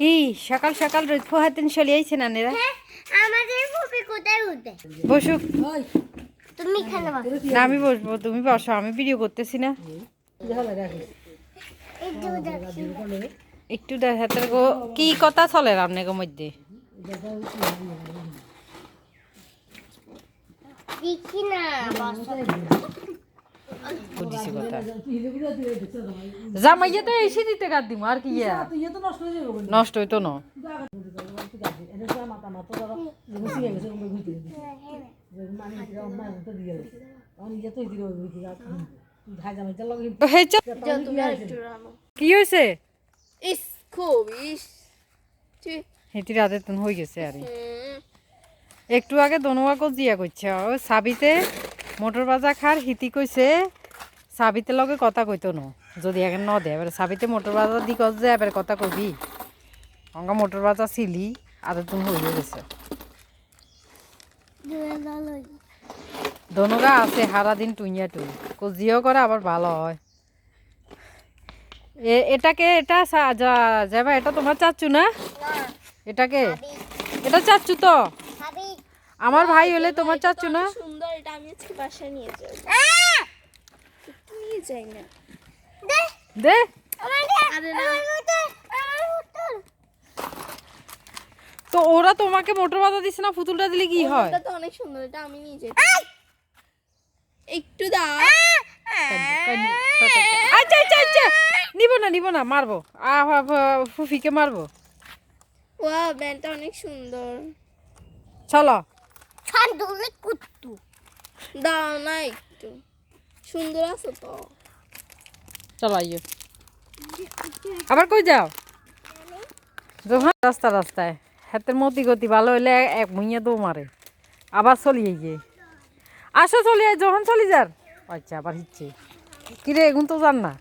কি? সকাল সকাল রোদ পোহাতেন চলে আইছে না নেরা? আমাদের ফুপি কোথায় উঠে বসুক তুমি খেলো না আমি বসবো তুমি বসো আমি ভিডিও করতেছি না। একটু দেখি। দেখাতে গো কি কথা চলে আপনাকে মধ্যে? দেখি না। বুঝছি কথা। জামাইয়া তো এসে দিতে কাট দিমু আর কি ইয়া? নষ্ট হইতো না। কি হয়েছে? ইস খুব ইস। হেঁটি রাতে হয়ে গেছে আর। একটু আগে দনুয়াকে জিয়া করছে ও সাবিতে মোটর বাজা খার হিতি কইছে সাবিতে লগে কথা কইতো ন? যদি এখন ন দে এবার সাবিতে মোটর বাজা দি কস যে এবার কথা কবি। অঙ্গা মোটর বাজা ছিলি আর তুমি হয়ে গেছে। দনুগা আছে সারা দিন টুইয়া টুই কজিও করে আবার ভালো হয়। এ এটাকে এটা যাবা এটা তোমার চাচ্ছু না? এটাকে? এটা চাচ্ছু তো? আমার ভাই হলে তোমার চাচ্ছু না? সুন্দর এটা আমি আজকে বাসায় নিয়ে যাব। নিয়ে যাই না। দে। আরে না। তো ওরা তোমাকে মোটর বাধা দিছে না পুতুলটা দিলে কি হয়? এটা তো অনেক সুন্দর এটা আমি নিয়ে যাই। একটু দাও। আচ্ছা আচ্ছা আচ্ছা। নিব না নিব না মারবো। আহ, ফুফিকে মারবো। ওয়াও ব্যান্ডটা অনেক সুন্দর। চলো। ছান্দুলে কুত্তু দাও না একটু সুন্দর আছে তো চলো আইয়ো আবার কই যাও যখন রাস্তা রাস্তায় হাতের মতি গতি ভালো হইলে এক মুইয়া দৌ মারে আবার চলিয়ে গিয়ে আসো চলিয়ে যখন চলি যার আচ্ছা আবার হিচ্ছে কিরে এগুন তো জান না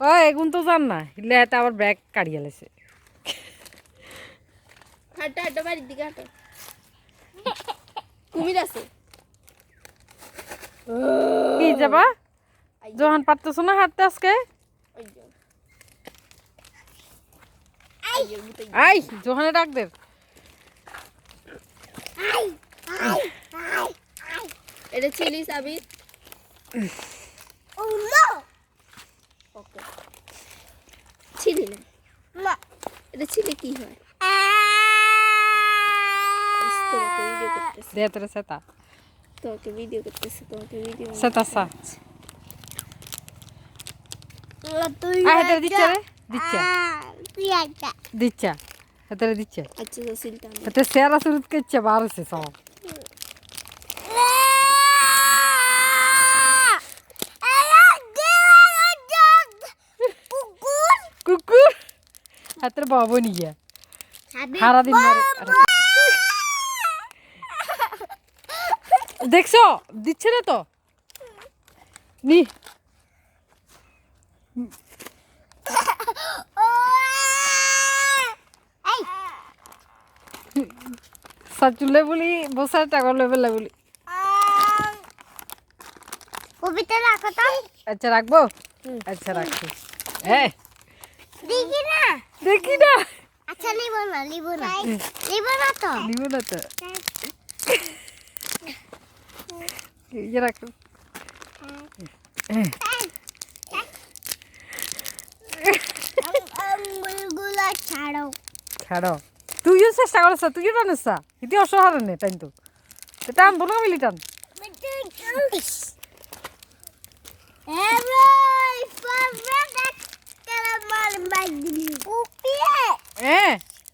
কয় এগুন তো জান না হিলে হাতে আবার ব্যাগ কাড়িয়ে লেছে হাঁটো হাঁটো বাড়ির দিকে হাঁটো কুমির আছে। কি যাবা? যখন পারতেছো না হাঁটতে আজকে? আই যোহানে ডাক দে। এটা চিলি সাবিত ও নো। ওকে চিলি না। এটা চিলি কি হয় ইস, তোমাকে ভিডিও করতেছে দে তোরে সেতা তোমাকে ভিডিও করতেছে তোমাকে ভিডিও সেতা সা তুই আয় হেতারে দিচ্ছে রে দিচ্ছে তুই একটা দিচ্ছে হেতারে দিচ্ছে আচ্ছা জসিলটা আনো। হেতে সেরা সুরত কেচ্ছে বারছে সব কুকুর হাতের বাবু নিয়ে সারা দিন মারে আরে, দেখছ? দিচ্ছে না তো? নি। সাচুলে বলি বসার টাকা লেবেলে বলি। কবিতা রাখো তো আচ্ছা রাখব আচ্ছা রাখছি হ্যাঁ দেখি না। দেখি না। আচ্ছা নিব না নিব না। নিব না তো। নিব না তো। ইয়ে রাখো ছাড়ো তুইও চেষ্টা করছ তুইও টানিস ইতি অসহারণে টাইম তো টান। বলো মিলি টান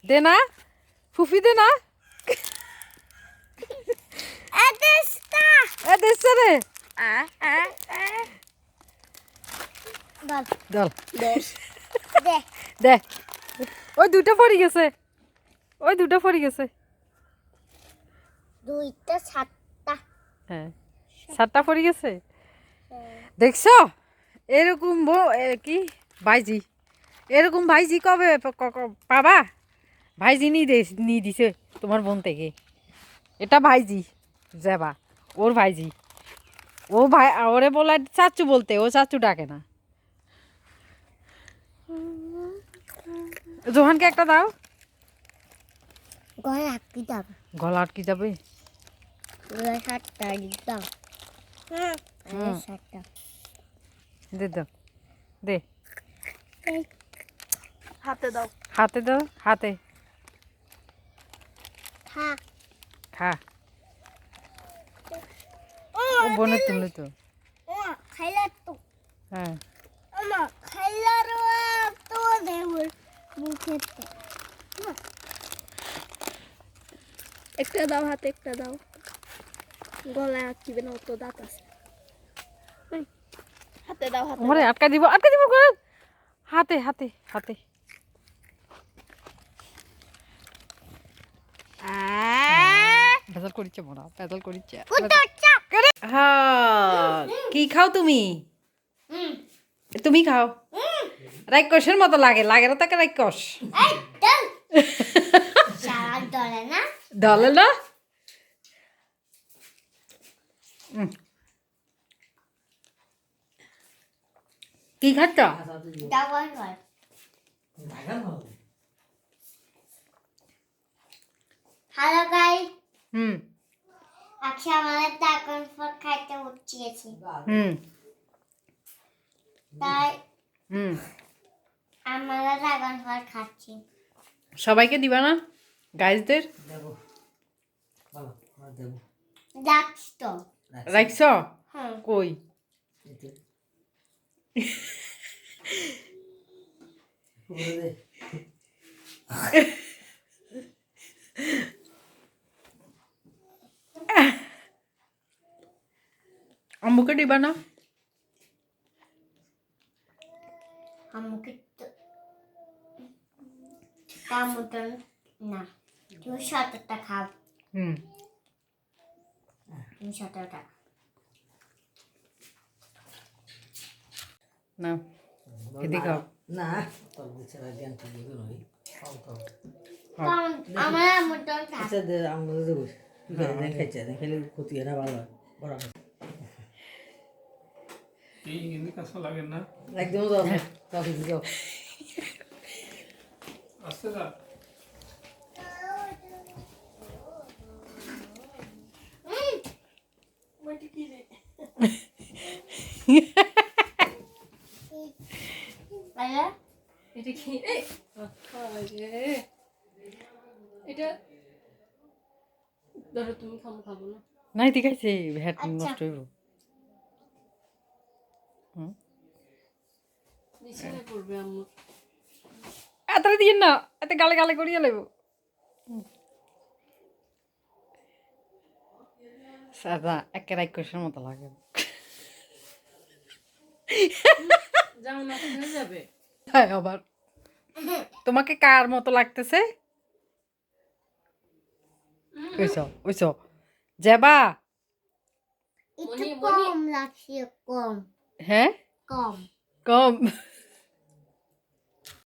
দে না ফুফি দে না রে। দল দে। ওই দুটো পড়ে গেছে। ওই দুটো পড়ে গেছে। দুইটা সাতটা। হ্যাঁ। সাতটা পড়ে গেছে? দেখছ? এরকম কি? ভাইজি। এরকম ভাইজি কবে পাবা? ভাইজি নি দে নি দিছে তোমার বোন থেকে। এটা ভাইজি। যাবা। ওর ভাইজি। ও ভাই ওরে বলা চাচু বলতে ও চাচু ডাকে না। জোহানকে একটা দাও। গলা আটকে দাও গলা আটকে যাবে? গলা হ্যাঁ। সাতটা। দে দাও দে। হাতে দাও। হাতে দাও হাতে। খা। খা। বনে তুললি তো। হ্যাঁ। একটা দাও হাতে একটা দাও। গলায় আটকিবে না অত দাঁত আছে। হাতে দাও হাতে ওরে আটকা দিব আটকা দিব হাতে হাতে হাতে। ভেজাল করিচ্ছে মোরা ভেজাল করিচ্ছে। কি খাও তুমি? তুমি খাও। রাক্ষসের মতো লাগে লাগে না তাকে একদম দলে। না। কি খাচ্ছ? হ্যালো গাই হুম। আমাদের ড্রাগন ফল খাইতে উঠিয়েছি। হুম। তাই হুম। আমরা ড্রাগন ফল খাচ্ছি। সবাইকে দিবা না? গাইজদের? যাচ্ছি তো। রাখছ। হ্যাঁ। কই? দিবা তো মতন না তুমি সতেরোটা খাও হুম। তুমি না এদিকে খাও না তোর বিছানা জ্ঞান ঠিক মতো নই খাও খাও কারণ আমার আচ্ছা দে আমাদের দেবো দেখ খাইছে দেখ খেলে ক্ষতি হয় ভালো বড় লাগে না। একদম যাও যাও যাও। আসতে যা। তাহলে এটা কি? এটা ধরো তুমি খাব খাব না। নাই ঠিক আছে ভ্যাট আচ্ছা। নষ্ট হইব। এত দিয়ে না এত গালে গালে করিয়া লাগব সাদা একে রাক্ষসের মতো লাগে। যাও না যাবে। হ্যাঁ আবার। তোমাকে কার মতো লাগতেছে? ওইস ওইস যাবা একটু। কম লাগছে কম। হ্যাঁ? কম। কম।